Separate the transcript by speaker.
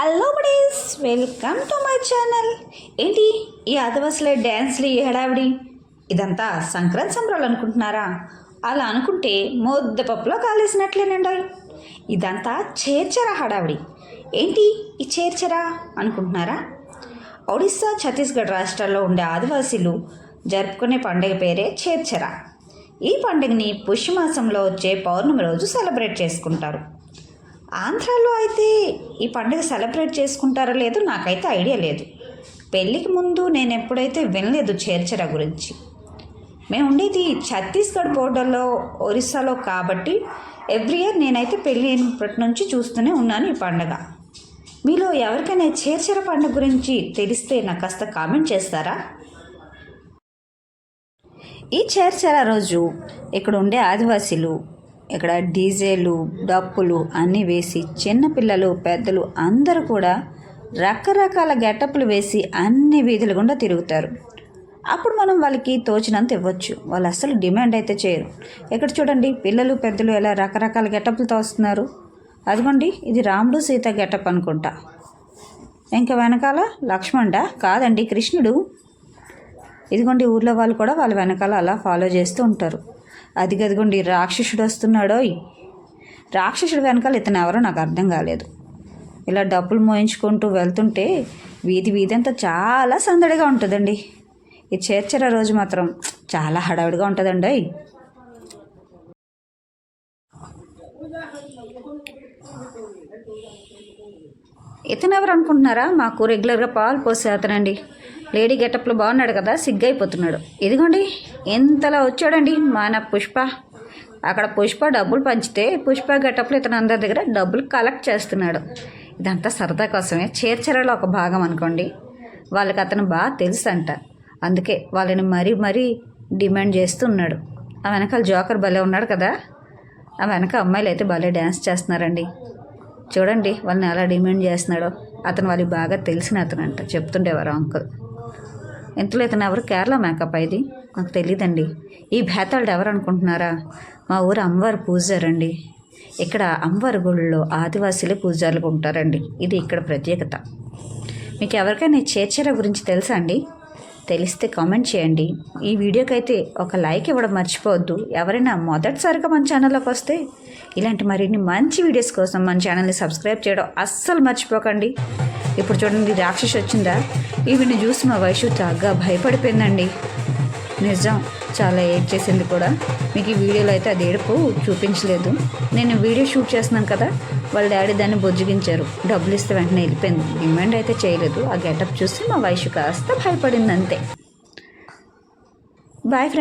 Speaker 1: Hello buddies welcome to my channel. ఏంటి ఈ ఆదివాసులే డ్యాన్స్లు ఈ హడావిడి? ఇదంతా సంక్రాంతి సంబరాలు అనుకుంటున్నారా? అలా అనుకుంటే ముద్దపప్పులో కాలేసినట్లేనండి ఇదంతా చేర్చరా హడావిడి? ఏంటి ఈ చేర్చరా అనుకుంటున్నారా? ఒడిస్సా ఛత్తీస్గఢ్ రాష్ట్రాల్లో ఉండే ఆదివాసీలు జరుపుకునే పండుగ పేరే చేర్చరా. ఈ పండుగని పుష్యమాసంలో వచ్చే పౌర్ణమి రోజు సెలబ్రేట్ చేసుకుంటారు. ఆంధ్రాలో అయితే ఈ పండుగ సెలబ్రేట్ చేసుకుంటారో లేదో నాకైతే ఐడియా లేదు. పెళ్ళికి ముందు నేను ఎప్పుడైతే వినలేదు చేర్చర గురించి. మేము ఉండేది ఛత్తీస్గఢ్ బోర్డర్లో ఒరిస్సాలో కాబట్టి ఎవ్రీ ఇయర్ నేనైతే పెళ్ళి అయినప్పటి నుంచి చూస్తూనే ఉన్నాను ఈ పండుగ. మీలో ఎవరికైనా చేర్చర పండుగ గురించి తెలిస్తే నాకు కాస్త కామెంట్ చేస్తారా? ఈ చేర్చర రోజు ఇక్కడ ఉండే ఆదివాసీలు ఇక్కడ డీజేలు డప్పులు అన్నీ వేసి చిన్నపిల్లలు పెద్దలు అందరూ కూడా రకరకాల గెటప్లు వేసి అన్ని వీధుల గుండా తిరుగుతారు. అప్పుడు మనం వాళ్ళకి తోచినంత ఇవ్వచ్చు. వాళ్ళు అసలు డిమాండ్ అయితే చేయరు. ఇక్కడ చూడండి పిల్లలు పెద్దలు ఎలా రకరకాల గెటప్లతో వస్తున్నారు. అదిగోండి ఇది రాముడు సీత గెటప్ అనుకుంటా. ఇంకా వెనకాల లక్ష్మణ కాదండి కృష్ణుడు. ఇదిగోండి ఊర్లో వాళ్ళు కూడా వాళ్ళ వెనకాల అలా ఫాలో చేస్తూ ఉంటారు. అది గదిగోండి రాక్షసుడు వస్తున్నాడోయ్. రాక్షసుడు వెనకాల ఇతను ఎవరో నాకు అర్థం కాలేదు. ఇలా డబ్బులు మోయించుకుంటూ వెళ్తుంటే వీధి వీధి అంతా చాలా సందడిగా ఉంటుందండి. ఈ చేర్చర రోజు మాత్రం చాలా హడావిడిగా ఉంటుందండి ఇతను ఎవరు అనుకుంటున్నారా? మాకు రెగ్యులర్గా పాలు పోసే అతనండి. లేడీ గెటప్లో బాగున్నాడు కదా సిగ్గైపోతున్నాడు. ఇదిగోండి ఎంతలా వచ్చాడండి మన పుష్ప. అక్కడ పుష్ప డబ్బులు పంచితే పుష్ప గెటప్లో ఇతను అందరి దగ్గర డబ్బులు కలెక్ట్ చేస్తున్నాడు. ఇదంతా సరదా కోసమే చేర్చరలో ఒక భాగం అనుకోండి. వాళ్ళకి అతను బాగా తెలుసు అంట అందుకే వాళ్ళని మరీ మరీ డిమాండ్ చేస్తున్నాడు ఆ వెనకాల జోకర్ భలే ఉన్నాడు కదా. ఆ వెనక అమ్మాయిలు అయితే భలే డ్యాన్స్ చేస్తున్నారండి. చూడండి వాళ్ళని ఎలా డిమాండ్ చేస్తున్నాడో. అతను వాళ్ళకి బాగా తెలిసిన అతను అంట చెప్తుండేవారు అంకుల్. ఇంతలో ఇతను ఎవరు? కేరళ మేకప్ ఇది నాకు తెలియదండి ఈ భేతాళుడు ఎవరు అనుకుంటున్నారా? మా ఊరు అమ్మవారి పూజారండి ఇక్కడ అమ్మవారి గుళ్ళలో ఆదివాసీలే పూజారులు ఉంటారండి. ఇది ఇక్కడ ప్రత్యేకత. మీకు ఎవరికైనా ఈ చేర్చర గురించి తెలుసా అండి? తెలిస్తే కామెంట్ చేయండి. ఈ వీడియోకి అయితే ఒక లైక్ ఇవ్వడం మర్చిపోవద్దు. ఎవరైనా మొదటిసారిగా మన ఛానల్లోకి వస్తే ఇలాంటి మరిన్ని మంచి వీడియోస్ కోసం మన ఛానల్ని సబ్స్క్రైబ్ చేయడం అస్సలు మర్చిపోకండి. ఇప్పుడు చూడండి రాక్షసి వచ్చిందా? ఈవిని చూసి మా వయసు తాగ్గా భయపడిపోయిందండి. నిజం చాలా ఏడ్ చేసింది కూడా. మీకు ఈ వీడియోలో అయితే అది ఏడుపు చూపించలేదు. నేను వీడియో షూట్ చేస్తున్నాను కదా వాళ్ళ డాడీ దాన్ని బొజ్జగించారు. డబ్బులు ఇస్తే వెంటనే వెళ్ళిపోయింది. డిమాండ్ అయితే చేయలేదు. ఆ గెటప్ చూసి మా వయసు కాస్త భయపడింది అంతే బాయ్ ఫ్రెండ్